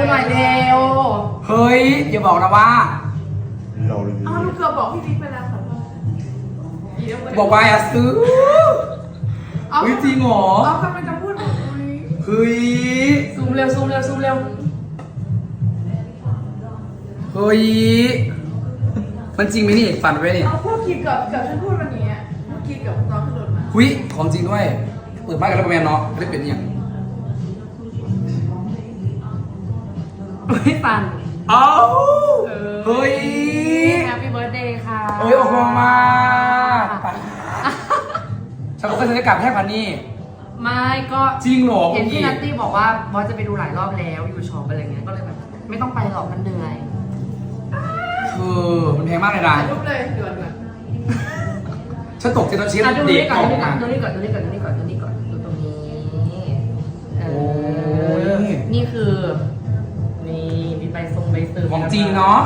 ดูหน่อยเร็วเฮ้ย อย่าบอกนะว่า เราเลยอ้าวลูกเกือบบอกพี่บิ๊กไปแล้วขอโทษเดี๋ยวบอกว่าอย่าซื้อเอาเฮ้ยจริงเหรอเอากำลังจะพูดแบบนี้เฮ้ย ซูมเร็วซูมเร็วซูมเร็วเฮ้ย มันจริงไหมนี่ฝันไว้นี่เอาพวกคิดกับกับฉันพูดวันนี้อะพวกคิดกับตอนขึ้นรถมา หุยของจริงด้วย เปิดบ้านกันแล้วประมาณเนาะไม่ได้เป็นอย่าง ไม่ฟันเอ้าเฮ้ย แฮปปี้เบิร์ดเดย์ค่ะเอ้ยออกมามาไปฉันก็เคยสัญญากาศแค่พันนี่ ไม่ก็จริงเหรอเห็นพี่พี่นัตตี้บอกว่าบอสจะไปดูหลายรอบแล้วอยู่ช็อปอะไรเงี้ยก็เลยแบบไม่ต้องไปหรอกมันเหนื่อยคือมันแพงมากเลยนะรูปเลยด่วนฉันตกใจตอนชิ้นอะดูเด็นี่กก่ออนอกมาดูนี่ก่อนดูนี่ก่อนดูนี่ก่อนดูนี่ก่อนดูตรงนี้เอโอ้อยนี่คือนี่มีใบทรงใบเตยของจริงเนาะ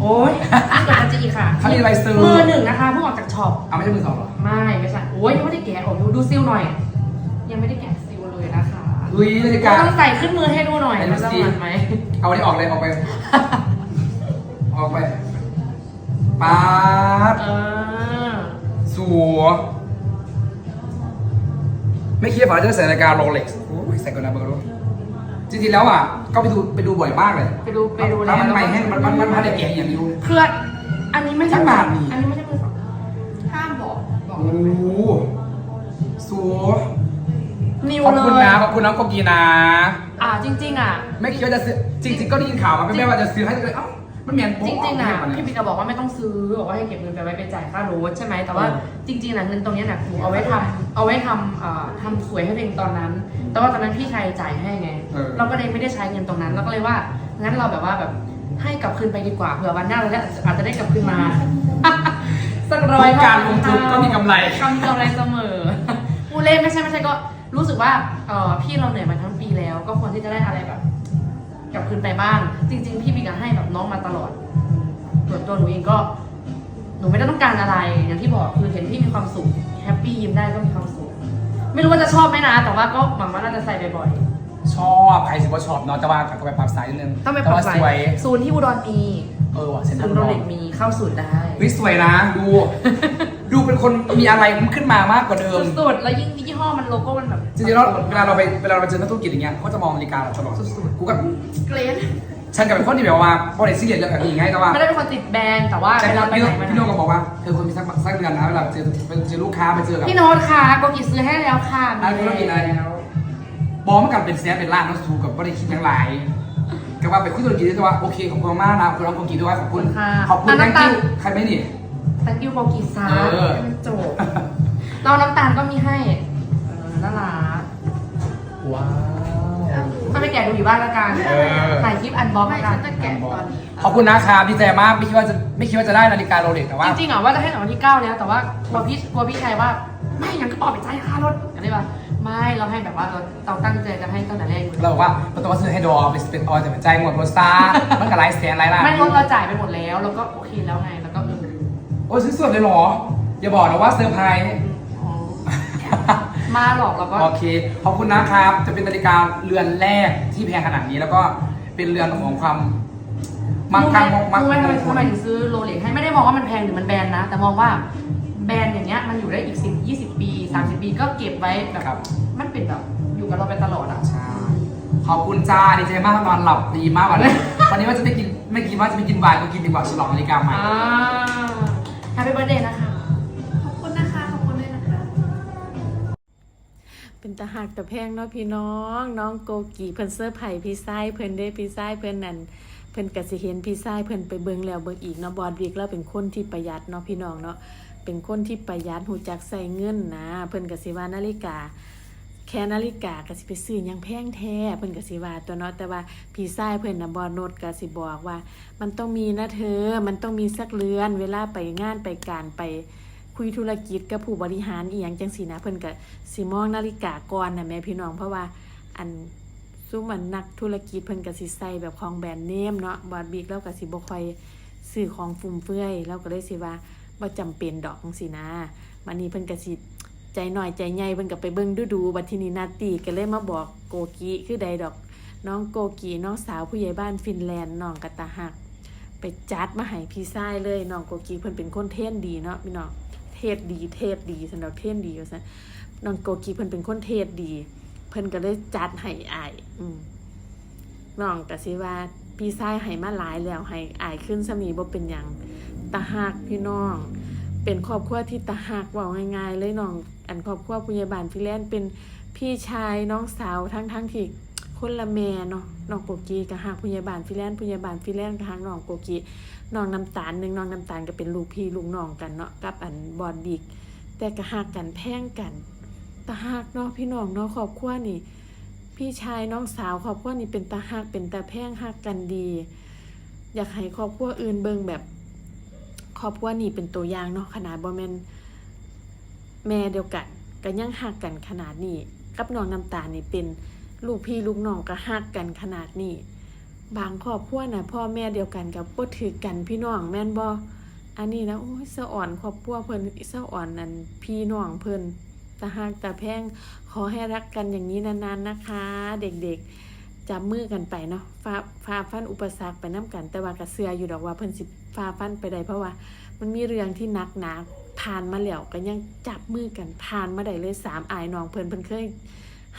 โอ้ยนี่ก่อนจะอีกค่ะเขาเรียกใบเตยมือหนึ่งนะคะเพิ่งออกจากช็อป เอาไม่ใช่มือสองเหรอไม่ไม่ใช่ โอ้ยยังไม่ได้แกะออกดูดูซิลหน่อย ยังไม่ได้แกะซิลเลยนะคะอุ้ยนาฬิกา ต้องใส่ขึ้นมือให้ดูหน่อยไหนดูมันจะสิเหมือนไหม เอาอันนี้ออกเลยออกไป ออกไปป๊าดเออสัวไม่คิดว่าจะใส่นาฬิกาโรเล็กซ์ใส่ก่อนนะเบอร์รู้ จริงๆแล้วอะก็ไปดูไปดูบ่อยมากเลยไปดูไปดูแล้วมันไม่แห้งมันมันมันมันได้แกะอย่างอยู่เพื่อนอันนี้ไม่ใช่สักบาทนี่อันนี้ไม่ใช่มือสองห้ามบอกบอกโอ้โหสัวนิวขอบเลคุณยนะขอบคุณน้องโกกีนะ อ่าจริง ๆ อะ ไม่คิดว่าจะซื้อจริง ๆ ก็ได้ยินข่าวมาไม่แม่ว่าจะซื้อให้เลยเอ้า มันเหมียนจริงๆนะโป๊พี่บิ๊กก็บอกว่าไม่ต้องซื้อบอกว่าให้เก็บเงินไปไว้ไปจ่ายค่ารถใช่ไหมแต่ว่าเออจริงๆนะเงินตรงเนี้ยนะหนูเอาไว้ทำเอาไว้ทำเอ่อทำสวยให้ตัวเองตอนนั้น แต่ว่าตอนนั้นพี่ชายจ่ายให้ไงเออเราก็เลยไม่ได้ใช้เงินตรงนั้นเราก็เลยว่างั้นเราแบบว่าแบบให้กลับคืนไปดีกว่าเผื่อวันหน้าเราจะอาจจะได้กลับคืนมาสักร้อยทุกการลงทุนก็มีกำไรกำกำไรเสมอผู้เล่นไม่ใช่ไม่ใช่ก็รู้สึกว่าเออพี่เราเหนื่อยมาทั้งปีแล้ว ก็ควรที่จะได้อะไรแบบ กลับคืนไปบ้าง จริง ๆ พี่บิ๊กอะให้แบบน้องมาตลอดส่วนตัวหนูเองก็หนูไม่ได้ต้องการอะไร อย่างที่บอกคือเห็นพี่มีความสุขแฮปปี้ยิ้มได้ก็มีความสุขไม่รู้ว่าจะชอบไหมนะ แต่ว่าก็หวังว่าน่าจะใส่บ่อยชอบใครสิว่าชอบเนาะแต่ว่าก็ไปปรับสายนิดนึงๆต้องไปปแต่รับว่าใส่สวยศูนย์ที่อุดรมีเออว่ะเซ็นทศูรัลนย์โรโรเล็กมีเข้าสูตรได้ วิสวยนะดู ดูเป็นคนมีอะไรขึ้นมามากกว่าเดิม สุดๆ แล้วยิ่งยี่ห้อมันโลโก้มันแบบจริงๆแล้วเวลาเราไปเวลาเราไปเจอนักธุรกิจอย่างเงี้ยเขาจะมองนาฬิกาเราตลอดสุดๆกูก็เกรดฉันกับเป็นคนที่แบบว่าบริษัทเรื่องแบบนี้ไงแต่ว่าไม่ได้เป็นคนติดแบรนด์แต่ว่าแต่เวลาไปพี่ไหนโน้มาพี่โน้ไหนก็บอกว่าเธอควรมีสักสักเดือนนะเวลาเจอไปเจอลูกค้าไปเจอกับพี่โน้ตค่ะโกกิซื้อให้แล้วค่ะอะไรธุรกิจอะไรแล้วบอกมันกันเป็นแซนเป็นล้านน้องสูกับบริษัทอย่างไรก็ว่าไปคุยธุรกิจด้วยว่าโอเคขอบคุณมากนะขอบคุณน้องโกกีด้วยขอบคุณขอบคุณแตงกิ้วใครไม่นี่ ตังกิ้วโกกิซาเออ ให้มันจบเราน้ำตาลก็มีให้ เออน่ารักว้าวถ้าไปแกะดูอยู่บ้านละกันเออ ถ่ายคลิปอันบ็อกละกันจะแกะตอนนี้ขอบคุณนะครับดีใจมาก ไม่คิดว่าจะไม่คิดว่าจะได้นาฬิกาโรเล็กแต่ว่า จริงๆอะว่าจะให้ตั้งวันที่9แล้วแต่ว่ากลัวพี่กลัวพี่ชายว่า ไม่งั้นก็ปล่อยไปจ่ายค่ารถอะไรป่ะไม่เราให้แบบว่าเราเราตั้งใจจะให้ตั้งแต่แรกอยู่เราบอกว่าเราต้องมาซื้อให้ดอเป็นเป็นออยแต่เป็นใจหมดโรสตามันกับไลฟ์แสนไลฟ์ล้านไม่รถเราจ่ายไปหมดแล้วแล้วก็โอเคแล้วไงแล้วก็เออ โอ้ยซื้อสดเลยเหรอ อย่าบอกนะว่าเซอร์ไพรส์อ๋อมาหรอกเราก็ โอเค ขอบคุณนะครับ จะเป็นนาฬิกาเรือนแรกที่แพงขนาดนี้แล้วก็เป็นเรือนของความมั่งคั่งมั่งรู้ไหมทำไมคทำไมถึงซื้อโรเล็กให้ไม่ได้มองว่ามันแพงหรือมันแบนนะ แต่มองว่าแบรนด์อย่างเงี้ยมันอยู่ได้อีกสิบยี่สิบปีสามสิบปีก็เก็บไว้แบบครับมันเป็นแบบอยู่กับเราไปตลอดอะ ใช่ ขอบคุณจ้าดีใจมากนอนหลับดีมากวันนี้วันนี้ว่าจะไม่กินไม่กินว่าจะไปกินวายก็กินดีกว่าฉลองนาฬิกาใหม่ ตาหักตะแพงเนาะพี่น้อง น้องโกกีเพิ่นเสื้อไผ่พี่ไส้เพิ่นได้พี่ไส้เพิ่นนั่นเพิ่นก็สิเห็นพี่ไส้เพิ่นไปเบิ่งแล้วเบิ่งอีกเนาะบอดวิกแล้วเป็นคนที่ประหยัดเนาะพี่น้องเนาะเป็นคนที่ประหยัดหูจักใส่เงินนะเพิ่นก็สิว่านาฬิกา แค่นาฬิกาก็สิไปซื้อยังแพงแท้เพิ่นก็สิว่าตัวเนาะแต่ว่าพี่ชายเพิ่นน่ะบ่โนดก็สิบอกว่า มันต้องมีนะเธอมันต้องมีสักเรือน เวลาไปงานไปการไป คุยธุรกิจกับผู้บริหารอีหยังจังซี่นะเพิ่นก็สิมองนาฬิกาก่อนน่ะแม่พี่น้องเพราะว่าอันซุมันนักธุรกิจเพิ่นก็สิใส่แบบของแบรนด์เนมเนาะบอดบิ๊กแล้วก็สิบ่ค่อยซื้อของฟุ่มเฟือยแล้วก็เลยสิว่าบ่จำเป็นดอกจังซี่นะมันนี้เพิ่นก็สิใจหน่อยใจใหญ่เพิ่นก็ไปเบิ่งดูดูบัดทีนี้นาตีก็เลยมาบอกโกกิคือใดดอกน้องโกกีน้องสาวผู้ใหญ่บ้านฟินแลนด์น้องกะตาหัก ไปจัดมาให้พี่ชายเลยน้องโกกีเพิ่นเป็นคนเทศดีเนาะพี่น้อง เทศดี เทศดีสำหรับเทศดีว่าซั่นน้องโกกีเพิ่นเป็นคนเทศดี เพิ่นก็เลยจัดให้อายอืมน้องก็สิว่าพี่ชายให้มาหลายแล้วให้อายขึ้นสมีบ่เป็นหยังตาหักพี่น้อง เป็นครอบครัวที่ตาหักเว่าง่ายๆเลยน้อง อันครอบครัวพยาบาลฟิแลนเป็นพี่ชายน้องสาวทั้งทั้งที่คนละแม่เนาะน้องโกกีกับหักพยาบาลฟิแลนพยาบาลฟิแลนกับหักน้องโกกี น้องน้ำตาลหนึ่งน้องน้ำตาลก็เป็นลูกพี่ลูกน้องกันเนาะกับอันบอดบิกแต่ก็หักกันแพงกันตาหักเนาะพี่น้องเนาะครอบครัวนี่ พี่ชายน้องสาวครอบครัวนี่เป็นตาหักเป็นตาแพงหักกันดี อยากให้ครอบครัวอื่นเบิ่งแบบครอบครัวนี่เป็นตัวอย่างเนาะขนาดบ่แมนแม่เดียวกันก็ยังหักกันขนาดนี้ กับน้องน้ำตาลนี่เป็นลูกพี่ลูกน้องก็หักกันขนาดนี้ บางครอบครัวน่ะพ่อแม่เดียวกันกับบ่ถือกันพี่น้องแม่นบ่อันนี้นะโอ้ยสะอ่อนครอบครัวเพิ่นสะอ่อนนั่นพี่น้องเพิ่นตาหักตาแพงขอให้รักกันอย่างนี้นานๆนะคะ เด็กๆจับมือกันไปเนาะฟ้าฟ้าฟันอุปสรรคไปน้กัน แต่ว่ากระเสืออยู่ดอกว่าเพิ่นสิฟ้าฟันไปได้เพราะว่า มันมีเรื่องที่หนักหนาผ่านมาแล้วก็ยังจับมือกันผ่านมาได้เลยสามอายน้องเพิ่นเพิ่นเคย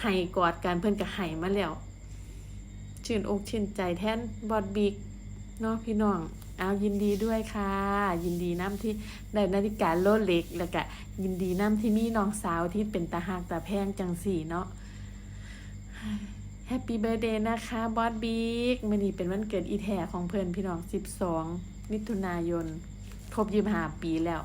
ให้กอดกันเพิ่นก็ให้มาแล้ว ชื่นอกชื่นใจแทนบอดบิกเนาะพี่น้อง เอายินดีด้วยค่ะ ยินดีน้ำที่ได้นาฬิกาโลเล็กแล้วก็ยินดีน้ำที่มีน้องสาวที่เป็นตาหากตาแพงจังสี่เนาะแฮปปี้เบ t ร์เดย์นะคะบอสบิ๊กมันนี้เป็นวันเกิดอีแทของเพื่อนพี่น้อง 12 มิถุนายน ครบ25ปีแล้ว